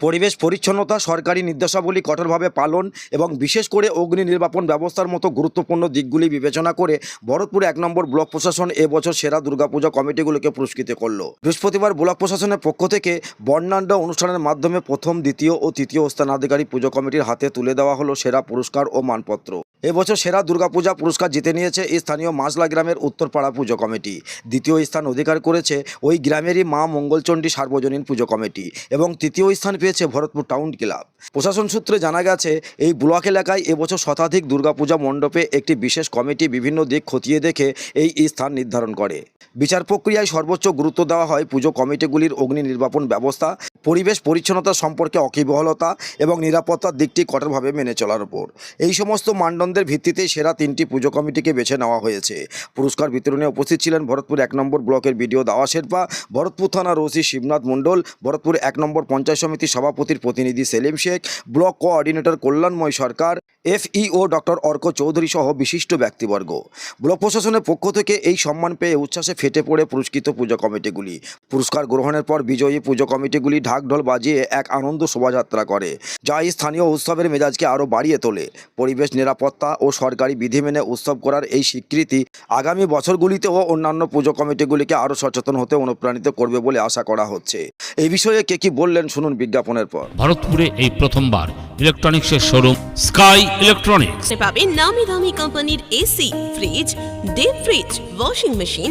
পরিবেশ পরিচ্ছন্নতা, সরকারি নির্দেশাবলী কঠোরভাবে পালন এবং বিশেষ করে অগ্নি নির্বাপন ব্যবস্থার মতো গুরুত্বপূর্ণ দিকগুলি বিবেচনা করে ভরতপুর এক নম্বর ব্লক প্রশাসন এবছর সেরা দুর্গাপূজা কমিটিগুলোকে পুরস্কৃত করল। বৃহস্পতিবার ব্লক প্রশাসনের পক্ষ থেকে বর্ণাঢ্য অনুষ্ঠানের মাধ্যমে প্রথম, দ্বিতীয় ও তৃতীয় স্থানাধিকারী পুজো কমিটির হাতে তুলে দেওয়া হলো সেরা পুরস্কার ও মানপত্র। এবছর সেরা দুর্গাপূজা পুরস্কার জিতে নিয়েছে স্থানীয় মাসলা গ্রামের উত্তরপাড়া পুজো কমিটি। দ্বিতীয় স্থান অধিকার করেছে ওই গ্রামেরই মা মঙ্গলচণ্ডী সার্বজনীন পুজো কমিটি এবং তৃতীয় স্থান পেয়েছে ভরতপুর টাউন ক্লাব। প্রশাসন সূত্রে জানা গেছে, এই ব্লক এলাকায় এবছর শতাধিক দুর্গাপূজা মণ্ডপে একটি বিশেষ কমিটি বিভিন্ন দিক খতিয়ে দেখে এই স্থান নির্ধারণ করে। বিচার প্রক্রিয়ায় সর্বোচ্চ গুরুত্ব দেওয়া হয় পুজো কমিটিগুলির অগ্নি নির্বাপন ব্যবস্থা, পরিবেশ পরিচ্ছন্নতা সম্পর্কে অকিবহলতা এবং নিরাপত্তার দিকটি কঠোরভাবে মেনে চলার উপর। এই সমস্ত মানদণ্ডের ভিত্তিতে সেরা তিনটি পুজো কমিটিকে বেছে নেওয়া হয়েছে। পুরস্কার বিতরণে উপস্থিত ছিলেন ভরতপুর এক নম্বর ব্লকের বিডিও দাওয়া শেরপা, ভরতপুর থানার ওসি শিবনাথ মণ্ডল, ভরতপুর এক নম্বর পঞ্চায়েত সমিতির সভাপতির প্রতিনিধি Selim Sheikh, block coordinator Kalyanmoy Sarkar, FEO doctor Arka Chowdhury সহ বিশিষ্ট ব্যক্তিবর্গ। ব্লক প্রশাসনের পক্ষ থেকে এই সম্মান পেয়ে উচ্ছ্বাসে ফেটে পড়ে পুরস্কৃত পুজো কমিটিগুলি। পুরস্কার গ্রহণের পর বিজয়ী পুজো কমিটিগুলি ঢাকঢোল বাজিয়ে এক আনন্দ শোভাযাত্রা করে যা এই স্থানীয় উৎসবের মেজাজকে আরও বাড়িয়ে তোলে। পরিবেশ নিরাপত্তা ও সরকারি বিধি মেনে উৎসব করার এই স্বীকৃতি আগামী বছরগুলিতেও অন্যান্য পুজো কমিটিগুলিকে আরও সচেতন হতে অনুপ্রাণিত করবে বলে আশা করা হচ্ছে। এই বিষয়ে কে কি বললেন শুনুন বিজ্ঞাপনের পর। ভারতপুরে এই প্রথমবার ইলেকট্রনিক্সের শোরুম স্কাই ইলেকট্রনিক্স। পাবেন নামি দামি কোম্পানির AC fridge deep fridge washing machine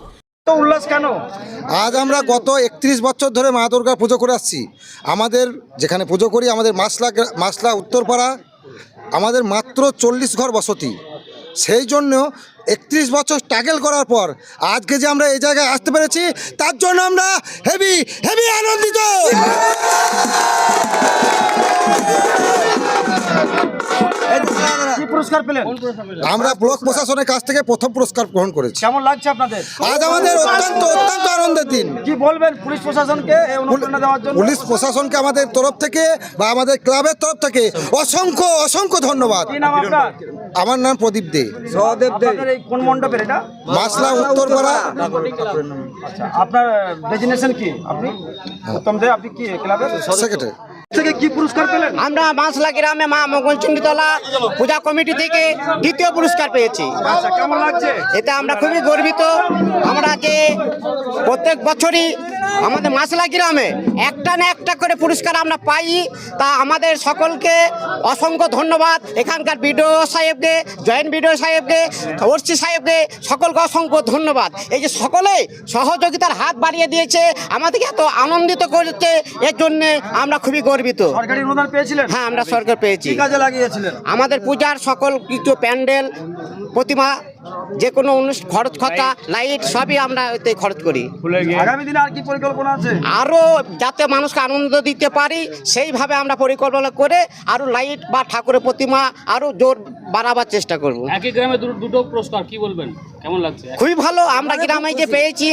উল্লাস কেন? আজ আমরা গত একত্রিশ বছর ধরে মা দুর্গা পুজো করে আসছি। আমাদের যেখানে পুজো করি, আমাদের মাসলা মাসলা উত্তরপাড়া, আমাদের মাত্র চল্লিশ ঘর বসতি। সেই জন্য একত্রিশ বছর স্ট্রাগল করার পর আজকে যে আমরা এই জায়গায় আসতে পেরেছি, তার জন্য আমরা হেভি হেভি আনন্দিত। পুরস্কার পেলেন? আমরা ব্লক প্রশাসনের কাছ থেকে প্রথম পুরস্কার গ্রহণ করেছি। কেমন লাগছে আপনাদের? আজ আমাদের অত্যন্ত অত্যন্ত আনন্দের দিন। কি বলবেন পুলিশ প্রশাসনকে পুলিশ প্রশাসনকে আমাদের তরফ থেকে বা আমাদের ক্লাবের তরফ থেকে অসংখ্য অসংখ্য ধন্যবাদ। আমার নাম প্রদীপ দে। আপনাদের এই কোন মণ্ডপের এটা? মাসলা উত্তরপাড়া। আচ্ছা আপনার ডেজিনেশন কি আপনি? উত্তম দে আপনি কি ক্লাবের? সেক্রেটারি। থেকে কি পুরস্কার পেলেন? আমরা বাঁশলা গ্রামে মা মঙ্গল মঙ্গলচণ্ডীতলা পূজা কমিটি থেকে দ্বিতীয় পুরস্কার পেয়েছি। আচ্ছা কেমন লাগছে? এতে আমরা খুবই গর্বিত। আমরা যে প্রত্যেক বছরই আমাদের মাসলা গ্রামে একটা না একটা করে পুরস্কার আমরা পাই। তা আমাদের সকলকে অসংখ্য ধন্যবাদ। এখানকার বিডিও সাহেবকে জয়েন্ট বিডিও সাহেবকে ওরসি সাহেবকে সকলকে অসংখ্য ধন্যবাদ। এই যে সকলে সহযোগিতার হাত বাড়িয়ে দিয়েছে আমাদেরকে এত আনন্দিত করেছে এর জন্যে আমরা খুবই গর্বিত। হ্যাঁ আমরা সরকার পেয়েছি। আমাদের পূজার সকল কিছু প্যান্ডেল প্রতিমা যে কোনো অনুষ্ঠান খরচ খরচা লাইট সবই আমরা এতে খরচ করি। আগামী দিনে আর কি পরিকল্পনা আছে? আরও যাতে মানুষকে আনন্দ দিতে পারি সেইভাবে আমরা পরিকল্পনা করে আরও লাইট বা ঠাকুরের প্রতিমা আরও জোর বাড়াবার চেষ্টা করব। একই গ্রামে দুটো পুরস্কার কি বলবেন? কেমন লাগছে? খুবই ভালো আমরা গ্রামে যে পেয়েছি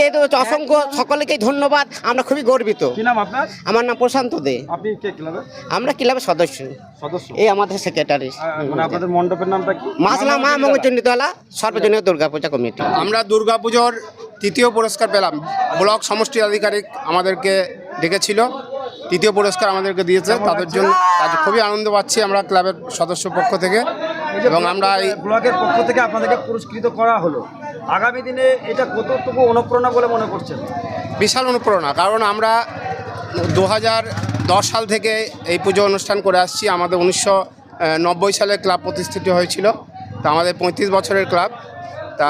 অসংখ্য সকলকেই ধন্যবাদ আমরা খুবই গর্বিত। কি নাম আপনার? আমার নাম প্রশান্ত দে। আপনি কে ক্লাবের? আমরা ক্লাবের সদস্য। সদস্য। এই আমাদের সেক্রেটারি মানে আপনাদের মণ্ডপের নামটা কি? মাসলা মা মঙ্গলচণ্ডীতলা সর্বজনীয় দুর্গাপূজা কমিটি আমরা দুর্গাপুজোর তৃতীয় পুরস্কার পেলাম। ব্লক সমষ্টি আধিকারিক আমাদেরকে ডেকেছিল। তৃতীয় পুরস্কার আমাদেরকে দিয়েছে। তাদের জন্য আজ খুবই আনন্দ পাচ্ছি আমরা ক্লাবের সদস্য পক্ষ থেকে। এবং আমরা এই ব্লকের পক্ষ থেকে আপনাদেরকে পুরস্কৃত করা হলো। আগামী দিনে এটা কতটুকু অনুপ্রেরণা বলে মনে করছেন? বিশাল অনুপ্রেরণা কারণ আমরা দু দশ সাল থেকে এই পুজো অনুষ্ঠান করে আসছি। আমাদের উনিশশো নব্বই সালে ক্লাব প্রতিষ্ঠিত হয়েছিল। তা আমাদের পঁয়ত্রিশ বছরের ক্লাব। তা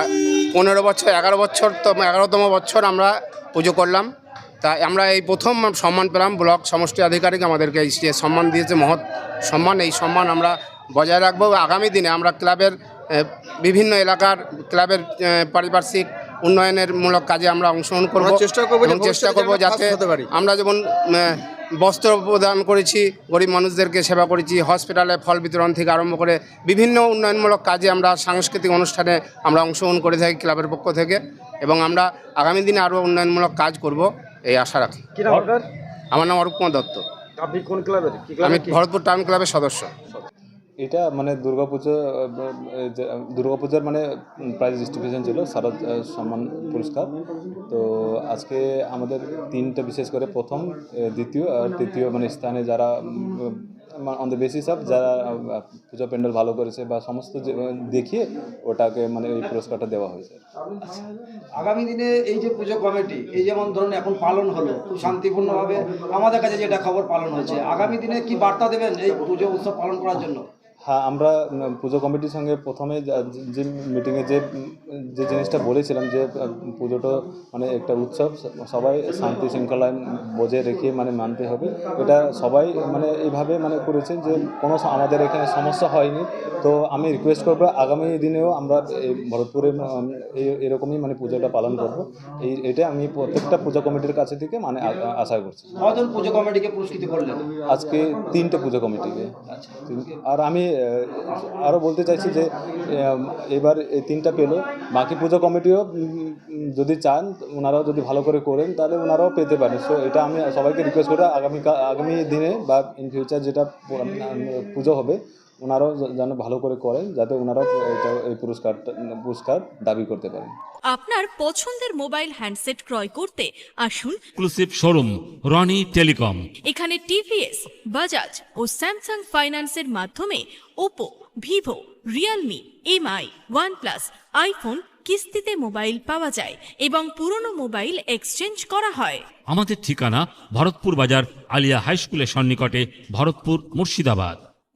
পনেরো বছর এগারো বছর তো এগারোতম বছর আমরা পুজো করলাম। তা আমরা এই প্রথম সম্মান পেলাম। ব্লক সমষ্টি আধিকারিক আমাদেরকে এই যে সম্মান দিয়েছে মহৎ সম্মান। এই সম্মান আমরা বজায় রাখব। আগামী দিনে আমরা ক্লাবের বিভিন্ন এলাকার ক্লাবের পারিপার্শ্বিক উন্নয়নের মূলক কাজে আমরা অংশগ্রহণ করব চেষ্টা করব চেষ্টা করব আমরা যাতে হতে পারি। আমরা যেমন বস্ত্র প্রদান করেছি গরিব মানুষদেরকে সেবা করেছি হসপিটালে ফল বিতরণ থেকে আরম্ভ করে বিভিন্ন উন্নয়নমূলক কাজে আমরা সাংস্কৃতিক অনুষ্ঠানে আমরা অংশগ্রহণ করে থাকি ক্লাবের পক্ষ থেকে এবং আমরা আগামী দিনে আরও উন্নয়নমূলক কাজ করব এই আশা রাখি। আমার নাম অরূপ কুমার দত্ত। আপনি কোন ক্লাবের? আমি ভরতপুর টাউন ক্লাবের সদস্য। এটা মানে দুর্গাপুজো দুর্গাপূজার মানে প্রাইজ ডিস্ট্রিবিউশন ছিল আহ, সম্মান পুরস্কার। তো আজকে আমাদের তিনটা বিশেষ করে প্রথম দ্বিতীয় আর তৃতীয় মানে স্থানে যারা অন দ্য বেসিস অফ যারা পূজা প্যান্ডেল ভালো করেছে বা সমস্ত দেখিয়ে ওটাকে মানে এই পুরস্কারটা দেওয়া হয়েছে। আগামী দিনে এই যে পুজো কমিটি এই যেমন ধরুন এখন পালন হলো খুব শান্তিপূর্ণভাবে আমাদের কাছে যেটা খবর পালন হয়েছে আগামী দিনে কি বার্তা দেবেন এই পুজো উৎসব পালন করার জন্য? হ্যাঁ আমরা পুজো কমিটির সঙ্গে প্রথমে যা- মিটিংয়ে যে যে জিনিসটা বলেছিলাম যে পুজোটা মানে একটা উৎসব সবাই শান্তি শৃঙ্খলা বজায় রেখে মানে মানতে হবে। এটা সবাই মানে এইভাবে মানে করেছে যে কোনো আমাদের এখানে সমস্যা হয়নি। তো আমি রিকোয়েস্ট করব আগামী দিনেও আমরা এই ভরতপুরে এই- এরকমই মানে পুজোটা পালন করব। এই এটা আমি প্রত্যেকটা পুজো কমিটির কাছে থেকে মানে আশা করছি। পুজো কমিটিকে পুরস্কৃত করলেন? আজকে তিনটে পুজো কমিটিকে। আর আমি আরও বলতে চাইছি যে এবার এই তিনটা পেল। বাকি পুজো কমিটিও যদি চান, ওনারাও যদি ভালো করে করেন, তাহলে ওনারাও পেতে পারেন সো এটা আমি সবাইকে রিকোয়েস্ট করি আগামী আগামী দিনে বা ইন ফিউচার যেটা পুজো হবে ওনারাও যেন ভালো করে করেন যাতে ওনারাও এই পুরস্কারটা পুরস্কার দাবি করতে পারেন। আপনার পছন্দের মোবাইল হ্যান্ডসেট ক্রয় করতে আসুন। এক্সক্লুসিভ শোরুম রনি টেলিকম এখানে টিভিএস বাজাজ ও স্যামসাং ফাইন্যান্সের মাধ্যমে Oppo Vivo Realme MI OnePlus iPhone কিস্তিতে মোবাইল পাওয়া যায় এবং পুরনো মোবাইল এক্সচেঞ্জ করা হয়। আমাদের ঠিকানা ভরতপুর বাজার আলিয়া হাই স্কুলের সন্নিকটে Bharatpur Murshidabad.